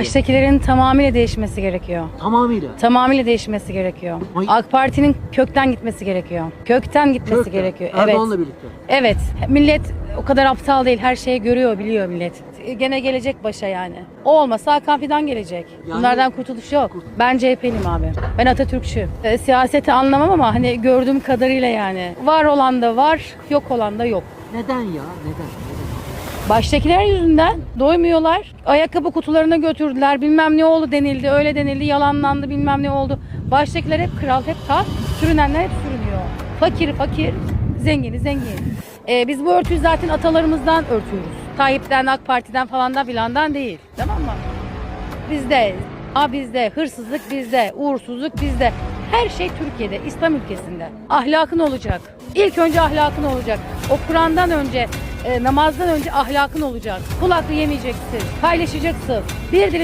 Baştakilerin tamamıyla değişmesi gerekiyor. Tamamıyla. Tamamıyla değişmesi gerekiyor. Ay- AK Parti'nin kökten gitmesi gerekiyor. Kökten gitmesi Kökten. gerekiyor. Erdoğan'la evet. birlikte. Evet. Millet o kadar aptal değil. Her şeyi görüyor, biliyor millet. Gene gelecek başa yani. O olmasa Hakan Fidan gelecek. Yani- Bunlardan kurtuluş yok. Ben CHP'liyim abi. Ben Atatürkçü. E, siyaseti anlamam ama hani gördüğüm kadarıyla yani. Var olan da var, yok olan da yok. Neden ya? Neden? Baştakiler yüzünden doymuyorlar. Ayakkabı kutularına götürdüler. Bilmem ne oldu denildi. Öyle denildi. Yalanlandı. Bilmem ne oldu. Baştakiler hep kral, hep taht. Sürünenler hep sürünüyor. Fakir fakir, zengini zengin. Ee, biz bu örtüyü zaten atalarımızdan örtüyoruz. Tayyip'ten, AK Parti'den falan da filandan değil. Tamam mı? Bizde, a bizde, hırsızlık bizde, uğursuzluk bizde. Her şey Türkiye'de, İslam ülkesinde. Ahlakın olacak. İlk önce ahlakın olacak. O Kur'an'dan önce, e, namazdan önce ahlakın olacak. Kul hakkı yemeyeceksin, paylaşacaksın. Bir dilim